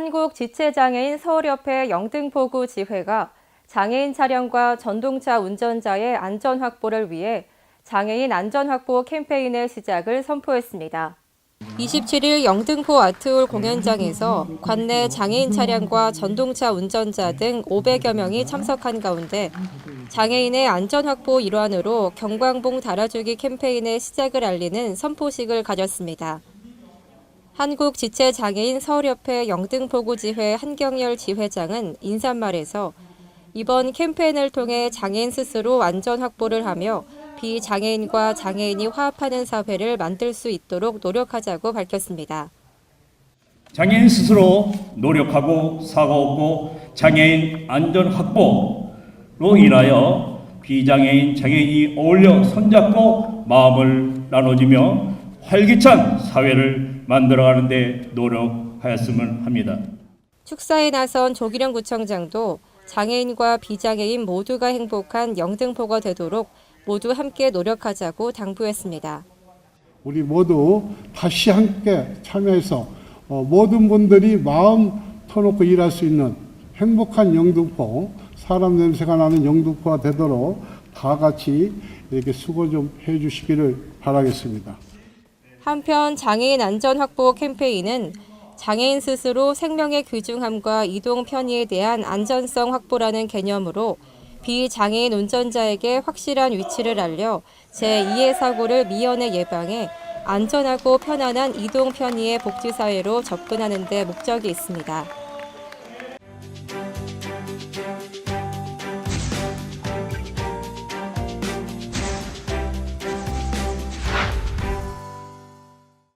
한국 지체장애인 서울협회 영등포구 지회가 장애인 차량과 전동차 운전자의 안전 확보를 위해 장애인 안전 확보 캠페인의 시작을 선포했습니다. 27일 영등포 아트홀 공연장에서 관내 장애인 차량과 전동차 운전자 등 500여 명이 참석한 가운데 장애인의 안전 확보 일환으로 경광봉 달아주기 캠페인의 시작을 알리는 선포식을 가졌습니다. 한국지체장애인 서울협회 영등포구 지회 한경열 지회장은 인사말에서 이번 캠페인을 통해 장애인 스스로 안전 확보를 하며 비장애인과 장애인이 화합하는 사회를 만들 수 있도록 노력하자고 밝혔습니다. 장애인 스스로 노력하고 사과 없고 장애인 안전 확보로 인하여 비장애인 장애인이 어울려 손잡고 마음을 나눠주며 활기찬 사회를 만들어가는 데 노력하였으면 합니다. 축사에 나선 조기령 구청장도 장애인과 비장애인 모두가 행복한 영등포가 되도록 모두 함께 노력하자고 당부했습니다. 우리 모두 다시 함께 참여해서 어, 모든 분들이 마음 터놓고 일할 수 있는 행복한 영등포, 사람 냄새가 나는 영등포가 되도록 다 같이 이렇게 수고 좀 해주시기를 바라겠습니다. 한편 장애인 안전 확보 캠페인은 장애인 스스로 생명의 귀중함과 이동 편의에 대한 안전성 확보라는 개념으로 비장애인 운전자에게 확실한 위치를 알려 제2의 사고를 미연에 예방해 안전하고 편안한 이동 편의의 복지사회로 접근하는 데 목적이 있습니다.